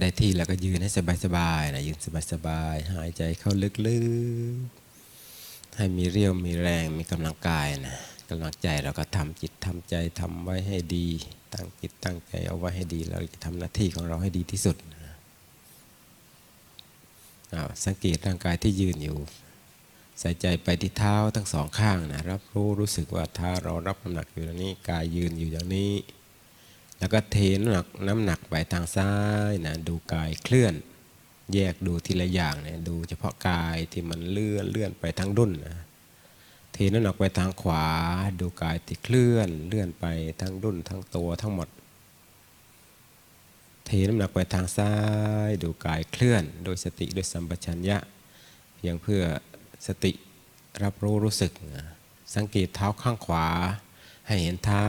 ได้ที่แล้วก็ยืนให้สบายๆนะยืนสบายๆหายใจเข้าลึกๆ ให้มีเรี่ยวมีแรงมีกำลังกายนะกำลังใจเราก็ทำจิตทำใจทำไว้ให้ดี ตั้งจิตตั้งใจเอาไว้ให้ดี เราจะทำหน้าที่ของเราให้ดีที่สุดสังเกตร่างกายที่ยืนอยู่ ใส่ใจไปที่เท้าทั้งสองข้างนะรับรู้รู้สึกว่าเท้าเรารับน้ำหนักอยู่ตรงนี้กายยืนอยู่อย่างนี้ แล้วก็เทน้ำหนักน้ำหนักไปทางซ้ายนะดูกายเคลื่อน แยกดูทีละอย่างเนี่ยดูเฉพาะกายที่มันเลื่อนเลื่อนไปทางดุนนะเทน้ำหนักไปทางขวา ดูกายที่เคลื่อน เลื่อนไปทั้งดุนทั้งตัวทั้งหมด เทน้ำหนักไปทางซ้าย ดูกายเคลื่อน โดยสติโดยสัมปชัญญะเพียงเพื่อสติรับรู้รู้สึก สังเกตเท้าข้างขวา ให้เห็นเท้า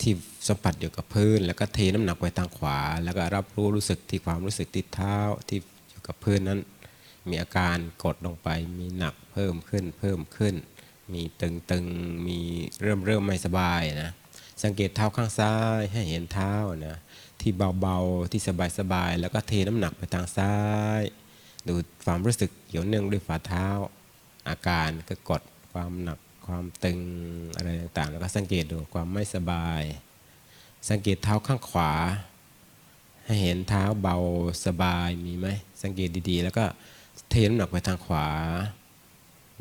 ที่สัมผัสอยู่กับพื้น แล้วก็เทน้ำหนักไปทางขวา แล้วก็รับรู้รู้สึกที่ความรู้สึกที่เท้าที่อยู่กับพื้นนั้น มีอาการกดลงไป มีหนักเพิ่มขึ้นเพิ่มขึ้น มีตึงตึงๆมีเริ่มเริ่มไม่สบายนะสังเกตเท้าข้างซ้ายให้เห็นเท้านะที่เบาๆที่สบายๆแล้วก็เทน้ำหนักไปทางซ้าย ดูความรู้สึกเกี่ยวเนื่องด้วยฝ่าเท้า อาการก็กดความหนัก ความตึงอะไรต่างๆ แล้วก็สังเกตดูความไม่สบาย สังเกตเท้าข้างขวา ให้เห็นเท้าเบาสบายมีไหมสังเกตดีๆ แล้วก็เทน้ำหนักไปทางขวา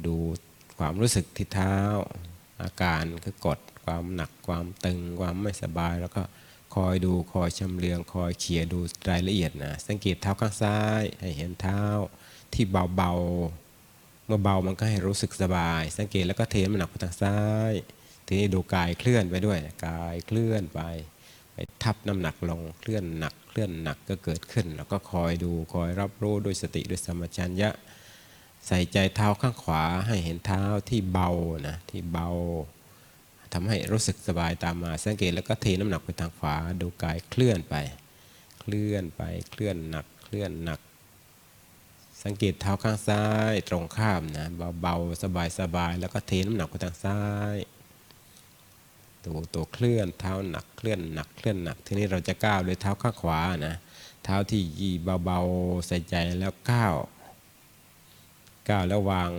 ดูความรู้สึกที่เท้า อาการคือกดความหนักความตึงความไม่สบาย แล้วก็คอยดูคอยชำเลือง คอยเขี่ยดูรายละเอียดนะสังเกตเท้าข้างซ้าย ให้เห็นเท้าที่เบาๆ เมื่อเบามันก็ให้รู้สึกสบาย สังเกตแล้วก็เทมันหนักไปทางซ้าย ทีนี้ดูกายเคลื่อนไปด้วย กายเคลื่อนไป ไปทับน้ำหนักลงเคลื่อนหนักเคลื่อนหนักก็เกิดขึ้น แล้วก็คอยดูคอยรับรู้ด้วยสติด้วยสมปชัญญะ ใส่ใจเท้าข้างขวาให้เห็นเท้าที่เบานะที่เบาทำให้รู้สึกสบายตามมา สังเกตแล้วก็เทน้ำหนักไปทางขวา ดูกายเคลื่อนไป เคลื่อนไปเคลื่อนหนักเคลื่อนหนัก สังเกตเท้าข้างซ้ายตรงข้ามนะเบาๆสบายๆแล้วก็เทน้ำหนักไปทางซ้ายตัวตัวเคลื่อนเท้าหนักเคลื่อนหนักเคลื่อนหนัก ทีนี้เราจะก้าวด้วยเท้าข้างขวานะเท้าที่ยีเบาๆใส่ใจแล้วก้าวก้าวแล้ววาง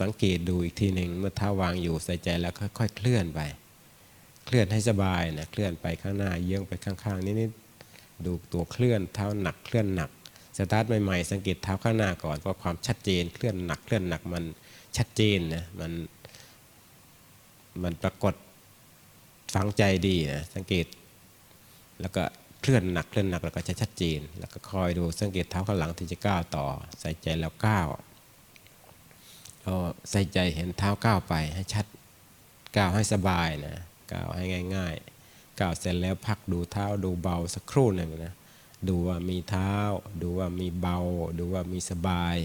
สังเกตดูอีกทีหนึ่งเมื่อเท้าวางอยู่ใส่ใจแล้วค่อยๆ เคลื่อนไป เคลื่อนให้สบายนะเคลื่อนไปข้างหน้าเยื้องไปข้างๆนิดๆดูตัวเคลื่อนเท้าหนักเคลื่อนหนัก สตาร์ทใหม่ๆ สังเกตเท้าข้างหน้าก่อนเพราะความชัดเจนเคลื่อนหนักเคลื่อนหนักมันชัดเจนนะมันมันปรากฏฝังใจดีนะสังเกต แล้วก็เคลื่อนหนักเคลื่อนหนักแล้วก็จะชัดเจน แล้วก็คอยดูสังเกตเท้าข้างหลังที่จะก้าวต่อ ใส่ใจแล้วก้าวก็ใส่ใจเห็นเท้าก้าวไปให้ชัดก้าวให้สบายนะก้าวให้ง่าย ๆก้าวเสร็จแล้วพักดูเท้าดูเบาสักครู่หนึ่งนะ ดูว่ามีเท้า ดูว่ามีเบา ดูว่ามีสบาย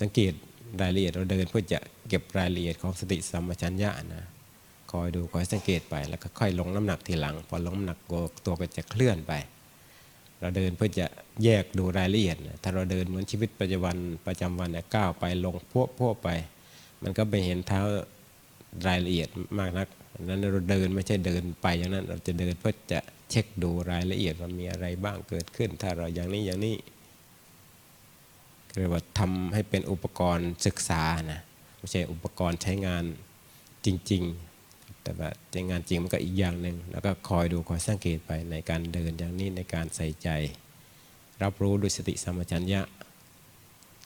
สังเกตรายละเอียดเราเดินเพื่อจะเก็บรายละเอียดของสติสัมปชัญญะนะคอยดูคอยสังเกตไปแล้วก็ค่อยลงน้ำหนักทีหลัง พอลงน้ำหนักตัวก็จะเคลื่อนไป เราเดินเพื่อจะแยกดูรายละเอียดถ้าเราเดินเหมือนชีวิตประจำวันประจำวันเนี่ยก้าวไปลงพวกพวกไป มันก็ไปเห็นเท้ารายละเอียดมากนักนั้นเราเดินไม่ใช่เดินไปอย่างนั้นเราจะเดินเพื่อจะ เช็คดูรายละเอียดว่ามีอะไรบ้างเกิดขึ้น ถ้าเราอย่างนี้อย่างนี้เรียกว่าทำให้เป็นอุปกรณ์ศึกษานะไม่ใช่อุปกรณ์ใช้งานจริง ๆ แต่ว่าใช้งานจริงมันก็อีกอย่างหนึ่งแล้วก็คอยดูคอยสังเกตไปในการเดินอย่างนี้ในการใส่ใจ รับรู้ด้วยสติสัมปชัญญะ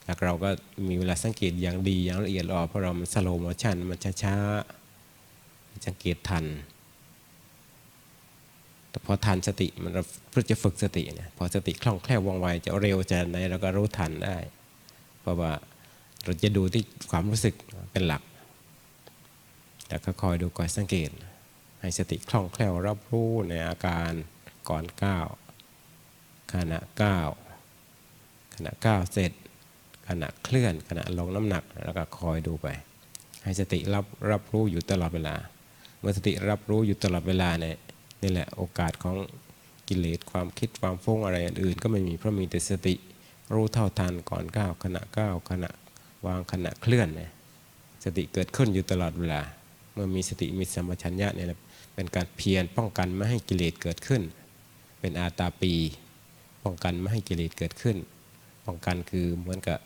แล้วเราก็มีเวลาสังเกตอย่างดีอย่างละเอียดรอเพราะเรามันสโลโมชันมันช้าๆสังเกตทัน แต่พอทันสติมันเราเพื่อจะฝึกสติเนี่ยพอสติคล่องแคล่วว่องไวจะเร็วจะไหนเราก็รู้ทันได้ เพราะว่าเราจะดูที่ความรู้สึกเป็นหลักแล้วก็คอยดูคอยสังเกต ให้สติคล่องแคล่วรับรู้ในอาการก่อนก้าวขณะก้าวขณะก้าวเสร็จ ขณะเคลื่อน ขณะลงน้ำหนักแล้วก็คอยดูไป ให้สติรับรับรู้อยู่ตลอดเวลา เมื่อสติรับรู้อยู่ตลอดเวลาเนี่ย นี่แหละโอกาสของกิเลสความคิดความฟุ้งอะไรอื่นก็ไม่มีเพราะมีแต่สติ รู้เท่าทันก่อนก้าวขณะก้าวขณะวางขณะเคลื่อนนี่ยสติเกิดขึ้นอยู่ตลอดเวลา เมื่อมีสติมีสัมปชัญญะเนี่ยเป็นการเพียรป้องกันไม่ให้กิเลสเกิดขึ้น เป็นอาตาปี ป้องกันไม่ให้กิเลสเกิดขึ้น ป้องกันคือเหมือนกับ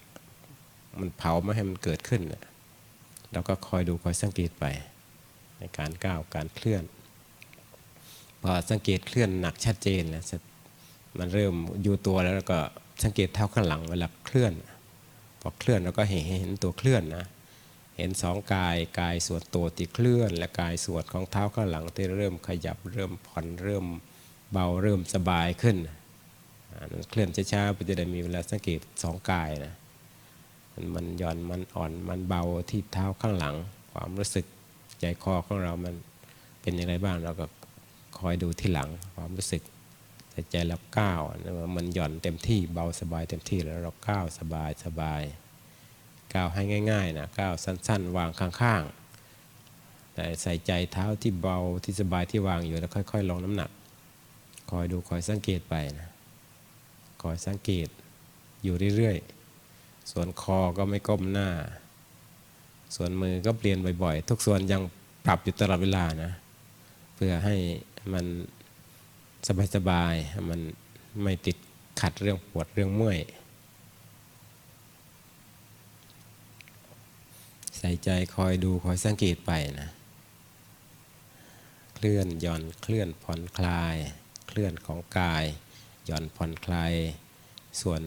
มันเผาไม่ให้มันเกิดขึ้นเราก็คอยดูคอยสังเกตไป ในการก้าวการเคลื่อน พอสังเกตเคลื่อนหนักชัดเจนแล้วมันเริ่มอยู่ตัวแล้วก็สังเกตเท้าข้างหลังเวลาเคลื่อนพอเคลื่อนเราก็เห็นเห็นตัวเคลื่อนนะเห็นสองกายกายส่วนตัวที่เคลื่อน และกายส่วนของเท้าข้างหลังที่เริ่มขยับเริ่มผ่อนเริ่มเบาเริ่มสบายขึ้นเคลื่อนช้าๆเพื่อจะได้มีเวลาสังเกตสองกายนะมันมันหย่อนมันอ่อนมันเบาที่เท้าข้างหลัง ความรู้สึกใจคอของเรามันเป็นอย่างไรบ้างเราก็ คอยดูที่หลังความรู้สึกใจใจเราก้าวมันหย่อนเต็มที่เบาสบายเต็มที่แล้วเราก้าวสบายสบายก้าวให้ง่ายๆนะก้าวสั้น ๆ วางข้างๆ แต่ใส่ใจเท้าที่เบาที่สบายที่วางอยู่แล้วค่อยๆลงน้ำหนัก คอยดูคอยสังเกตไปนะคอยสังเกตอยู่เรื่อยๆ ส่วนคอก็ไม่ก้มหน้า ส่วนมือก็เปลี่ยนบ่อยๆ ทุกส่วนยังปรับอยู่ตลอดเวลานะ เพื่อให้ มันสบายๆให้มันไม่ติดขัดเรื่องปวดเรื่องเมื่อย ใส่ใจคอยดูคอยสังเกตไปนะ เคลื่อนย่อนเคลื่อนผ่อนคลาย เคลื่อนของกายย่อนผ่อนคลาย ส่วน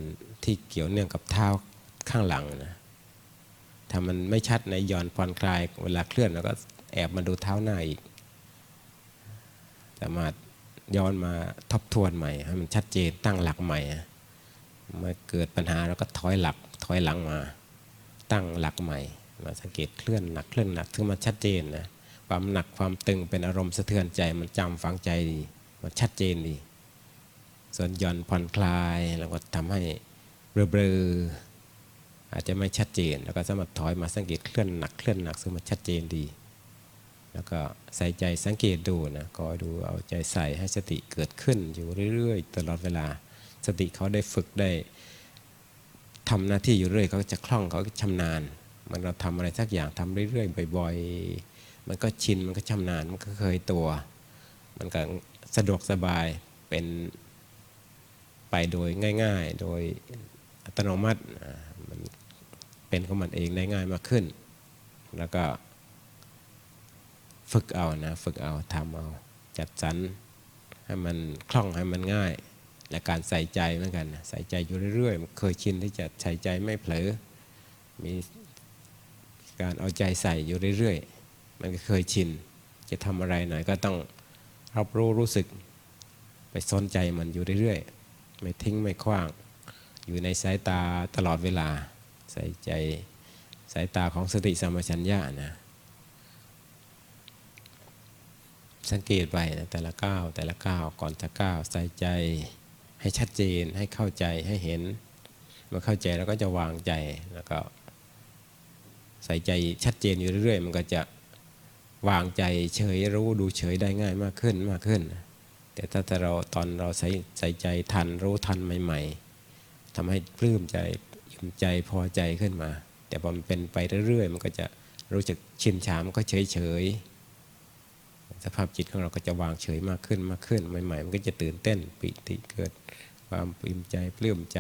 ที่เกี่ยวเนื่องกับเท้าข้างหลังนะถ้ามันไม่ชัดในย่อนผ่อนคลาย เวลาเคลื่อนเราก็แอบมาดูเท้าหน้าอีก สามารถย้อนมาทบทวนใหม่ให้มันชัดเจนตั้งหลักใหม่เมื่อเกิดปัญหาเราก็ถอยหลักถอยหลังมา ตั้งหลักใหม่ มาสังเกตเคลื่อนหนักเคลื่อนหนักถึงมันชัดเจนนะความหนักความตึงเป็นอารมณ์สะเทือนใจมันจำฝังใจดีมันชัดเจนดี ส่วนย่อนผ่อนคลายเราก็ทำให้เบลอๆอาจจะไม่ชัดเจน แล้วก็สามารถถอยมาสังเกตเคลื่อนหนักเคลื่อนหนักซึ่งมันชัดเจนดี แล้วก็ใส่ใจสังเกตดูนะคอยดูเอาใจใส่ให้สติเกิดขึ้นอยู่เรื่อยๆ ตลอดเวลา สติเขาได้ฝึกได้ทำหน้าที่อยู่เรื่อยเขาจะคล่องเขาชำนาญ มันเราทำอะไรสักอย่างทำเรื่อยๆบ่อยๆ มันก็ชินมันก็ชำนาญมันก็เคยตัว มันก็สะดวกสบายเป็นไปโดยง่าย ๆ โดยอัตโนมัติมันเป็นของมันเองได้ง่ายมากขึ้น แล้วก็ ฝึกเอานะ ฝึกเอาทำเอา จัดสรรให้มันคล่องให้มันง่าย และการใส่ใจเหมือนกันใส่ใจอยู่เรื่อยๆ เคยชินที่จะใส่ใจไม่เผลอ มีการเอาใจใส่อยู่เรื่อยๆ มันก็เคยชิน จะทำอะไรหน่อยก็ต้องรับรู้รู้สึก ไปสนใจมันอยู่เรื่อยๆ ไม่ทิ้งไม่คว้าง อยู่ในสายตาตลอดเวลา ใส่ใจสายตาของสติสัมปชัญญะนะ สังเกตไปนะแต่ละก้าวแต่ละก้าวก่อนจะก้าวใส่ใจให้ชัดเจนให้เข้าใจให้เห็นเมื่อเข้าใจแล้วก็จะวางใจแล้วก็ใส่ใจชัดเจนอยู่เรื่อยๆ มันก็จะวางใจเฉยรู้ดูเฉยได้ง่ายมากขึ้นมากขึ้น แต่ถ้าเราตอนเราใส่ใส่ใจทันรู้ทันใหม่ๆทำให้ปลื้มใจอิ่มใจพอใจขึ้นมา แต่พอมันเป็นไปเรื่อยๆ มันก็จะรู้จักชินชามก็เฉยๆ สภาพจิตของเราก็จะวางเฉยมากขึ้นมากขึ้น ใหม่ๆ มันก็จะตื่นเต้นปิติเกิดความอิ่มใจปลื้มใจ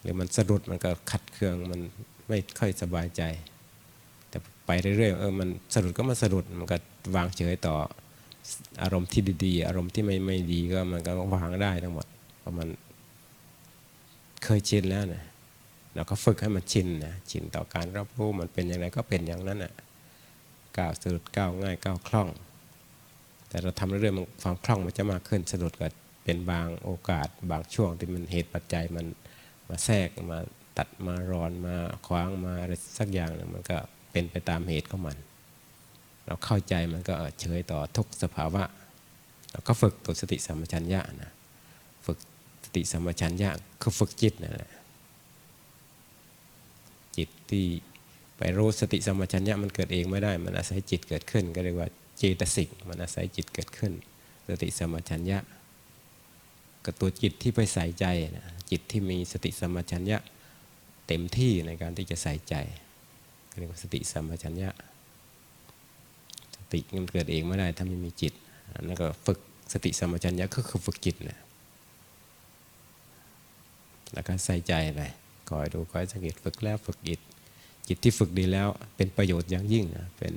หรือมันสะดุดมันก็ขัดเคืองมันไม่ค่อยสบายใจ แต่ไปเรื่อยๆเออมันสะดุดก็มาสะดุดมันก็วางเฉยต่ออารมณ์ที่ดีๆ อารมณ์ที่ไม่ไม่ดีก็มันก็วางได้ทั้งหมดเพราะมันเคยชินแล้วนะเราก็ฝึกให้มันชินนะชินต่อการรับรู้มันเป็นอย่างไรก็เป็นอย่างนั้นนะ ก้าวสะดุดก้าวง่ายก้าวคล่อง แต่เราทำเรื่อยๆความคล่องมันจะมากขึ้นสะดุดก็เป็นบางโอกาสบางช่วงที่มันเหตุปัจจัยมันมาแทรกมาตัดมารอนมาคว้างมาอะไรสักอย่างนึงมันก็เป็นไปตามเหตุของมัน เราเข้าใจมันก็เฉยต่อทุกสภาวะเราก็ฝึกตัวสติสัมปชัญญะนะฝึกสติสัมปชัญญะคือฝึกจิตนั่นแหละจิตที่ ไปรู้สติสมปชัญญะมันเกิดเองไม่ได้ มันอาศัยจิตเกิดขึ้น ก็เรียกว่าเจตสิกมันอาศัยจิตเกิดขึ้น สติสมปชัญญะกับตัวจิตที่ไปใส่ใจนะจิตที่มีสติสมปชัญญะเต็มที่ในการที่จะใส่ใจเรียกว่าสติสัมปชัญญะสติมันเกิดเองไม่ได้ถ้าไม่มีจิตนั่นก็ฝึกสติสัมปชัญญะก็คือฝึกจิตนะแล้วก็ใส่ใจไปคอยดูคอยสังเกตฝึกแล้วฝึกจิต จิตที่ฝึกดีแล้วเป็นประโยชน์อย่างยิ่งนะเป็น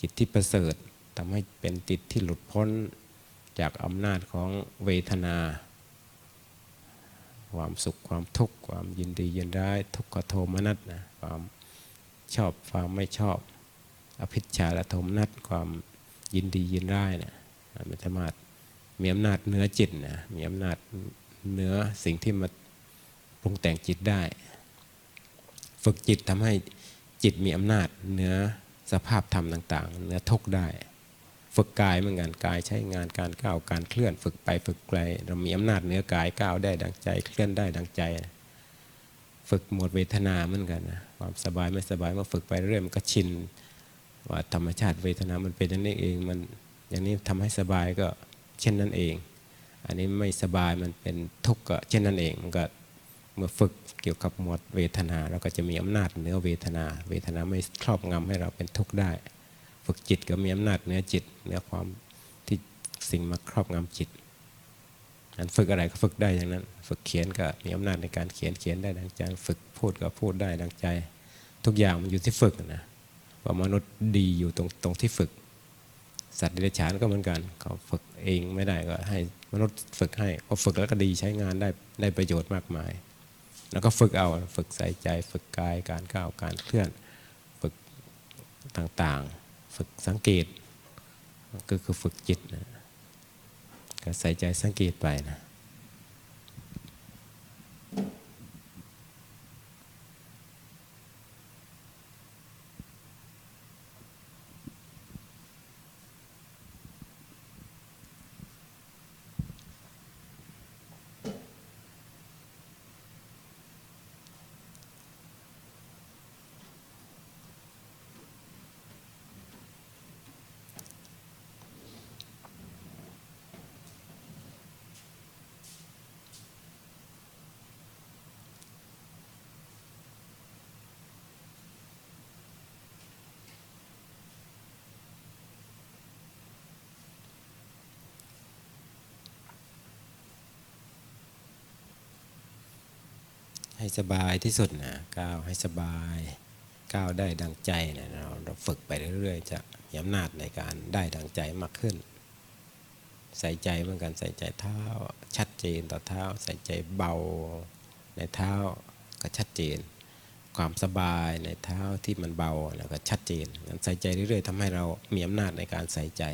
จิตที่ประเสริฐทำให้เป็นจิตที่หลุดพ้นจากอำนาจของเวทนา ความสุขความทุกข์ความยินดียินร้ายทุกขโทมนัสนะความชอบความไม่ชอบ อภิชาและโทมนัสความยินดียินร้ายนะมันสามารถมีอำนาจเหนือจิตนะมีอำนาจเหนือสิ่งที่มาปรุงแต่งจิตได้ ฝึกจิตทำให้จิตมีอำนาจเหนือสภาพธรรมต่างๆเหนือทุกได้ ฝึกกายเหมือนกันกายใช้งานการก้าวการเคลื่อน ฝึกไปฝึกไกล เรามีอำนาจเหนือกายก้าวได้ดังใจ เคลื่อนได้ดังใจ ฝึกหมดเวทนาเหมือนกันนะความสบายไม่สบายมื่อฝึกไปเรื่อยมันก็ชินว่าธรรมชาติเวทนา มันเป็นอย่างนี้เองมันอย่างนี้ทำให้สบายก็เช่นนั้นเอง อันนี้ไม่สบายมันเป็นทุกข์ก็เช่นนั้นเองมันก็ เมื่อฝึกเกี่ยวกับหมวดเวทนาเราก็จะมีอำนาจเหนือเวทนา เวทนาไม่ครอบงำให้เราเป็นทุกข์ได้ ฝึกจิตก็มีอำนาจเหนือจิตเหนือความที่สิ่งมาครอบงำจิตอันฝึกอะไรก็ฝึกได้อย่างนั้น ฝึกเขียนก็มีอำนาจในการเขียนเขียนได้ดังใจ ฝึกพูดก็พูดได้ดังใจ ทุกอย่างมันอยู่ที่ฝึกนะว่ามนุษย์ดีอยู่ตรงตรงที่ฝึก สัตว์เดรัจฉานก็เหมือนกันเขาฝึกเองไม่ได้ก็ให้มนุษย์ฝึกให้พอฝึกแล้วก็ดีใช้งานได้ได้ประโยชน์มากมาย แล้วก็ฝึกเอาฝึกใส่ใจ ฝึกกายการก้าวการเคลื่อน ฝึกต่างๆ ฝึกสังเกต ก็คือฝึกจิตนะก็ใส่ใจสังเกตไปนะ ให้สบายที่สุดนะก้าวให้สบายก้าวได้ดังใจนะเราเราฝึกไปเรื่อยๆ จะมีอำนาจในการได้ดังใจมากขึ้น ใส่ใจเหมือนกันใส่ใจเท้า ชัดเจนต่อเท้า ใส่ใจเบาในเท้าก็ชัดเจน ความสบายในเท้าที่มันเบาแล้วก็ชัดเจนงั้นใส่ใจเรื่อยๆทำให้เรามีอำนาจในการใส่ใจ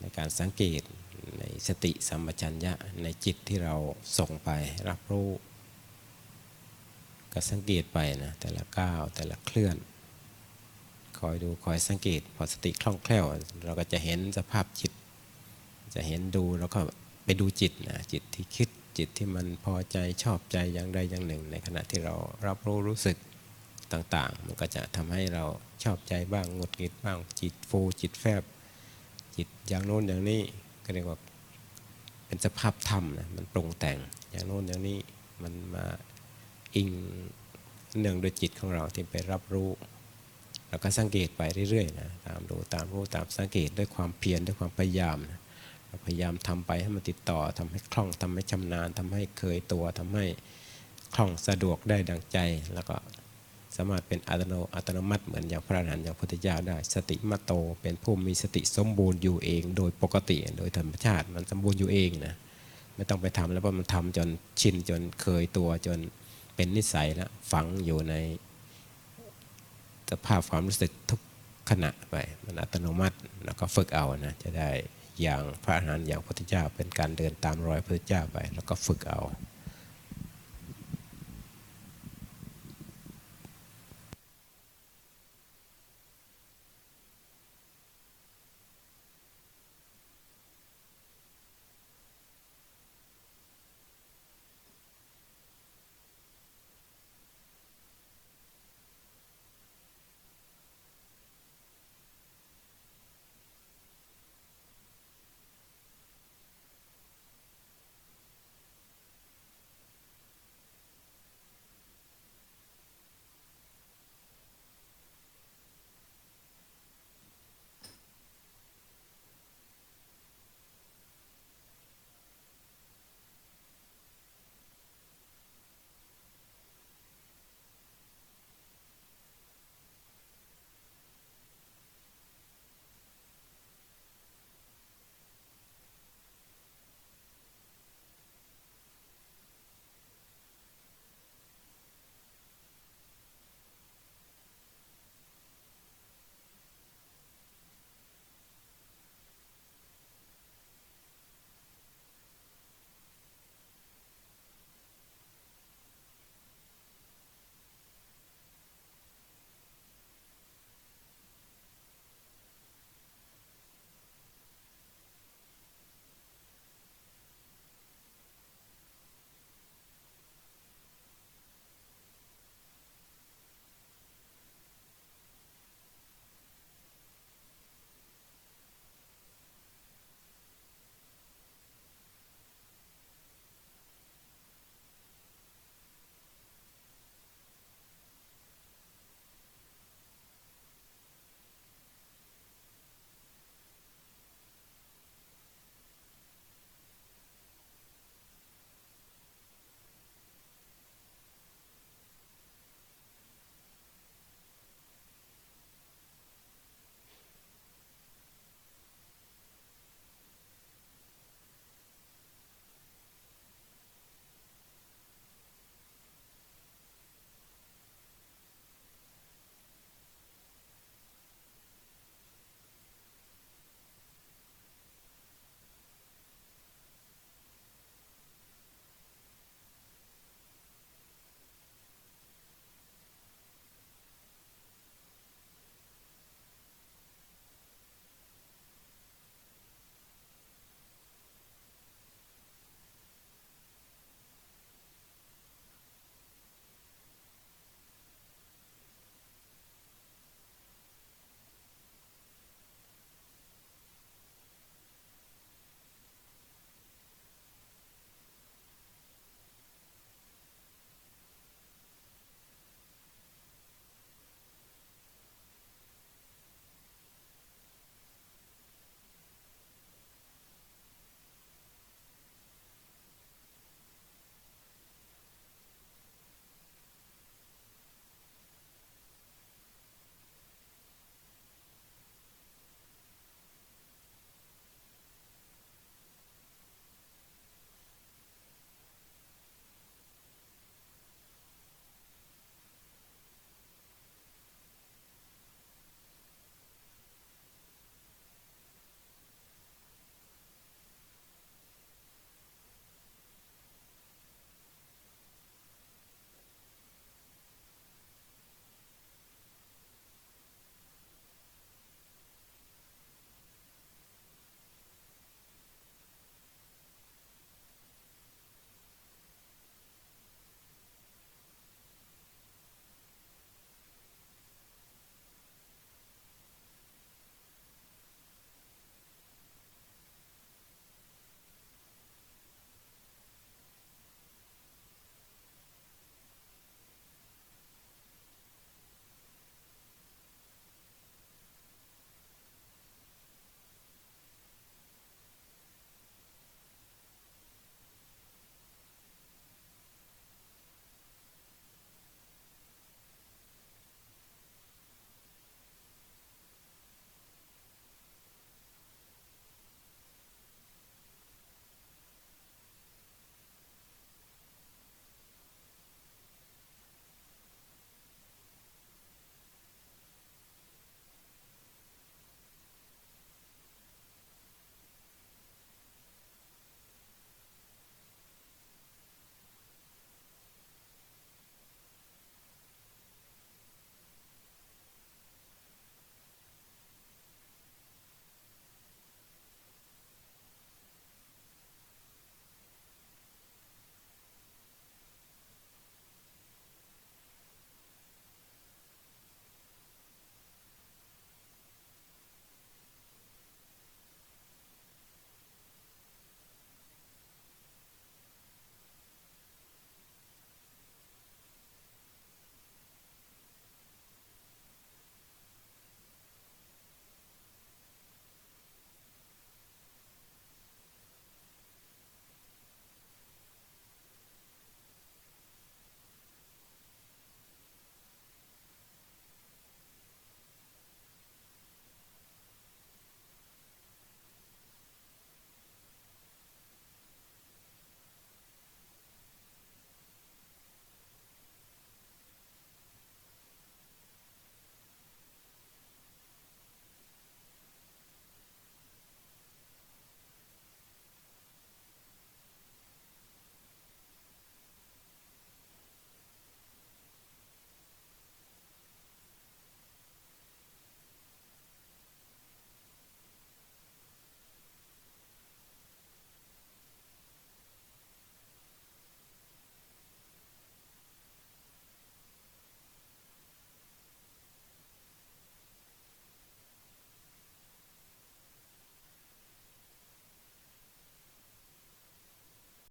ในการสังเกต ในสติสัมปชัญญะในจิตที่เราส่งไปรับรู้ก็สังเกตไปนะแต่ละก้าวแต่ละเคลื่อน คอยดูคอยสังเกต พอสติคล่องแคล่ว เราก็จะเห็นสภาพจิต จะเห็นดูแล้วก็ไปดูจิตนะจิตที่คิดจิตที่มันพอใจชอบใจอย่างใดอย่างหนึ่ง ในขณะที่เรารับรู้รู้สึกต่างๆ มันก็จะทำให้เราชอบใจบ้างหงุดหงิดบ้างจิตฟูจิตแฟบ จิตอย่างโน้นอย่างนี้ ก็เรียกว่าเป็นสภาพธรรมนะมันปรุงแต่งอย่างโน้นอย่างนี้มันมาอิงเนื่องโดยจิตของเราที่ไปรับรู้แล้วก็สังเกตไปเรื่อยๆนะตามดูตามรู้ตามสังเกตด้วยความเพียรด้วยความพยายามนะเราพยายามทำไปให้มันติดต่อทำให้คล่องทำให้ชำนาญทำให้เคยตัวทำให้คล่องสะดวกได้ดังใจแล้วก็ สามารถเป็นอัตโนอัตโนมัติเหมือนอย่างพระอรหันต์อย่างพุทธเจ้าได้ สติมาโต เป็นผู้มีสติสมบูรณ์อยู่เอง โดยปกติโดยธรรมชาติมันสมบูรณ์อยู่เองนะไม่ต้องไปทำแล้วเพราะมันทำจนชินจนเคยตัวจนเป็นนิสัยแล้วฝังอยู่ในสภาพความรู้สึกทุกขณะไปมันอัตโนมัติแล้วก็ฝึกเอานะจะได้อย่างพระอรหันต์อย่างพุทธเจ้าเป็นการเดินตามรอยพระพุทธเจ้าไป แล้วก็ฝึกเอา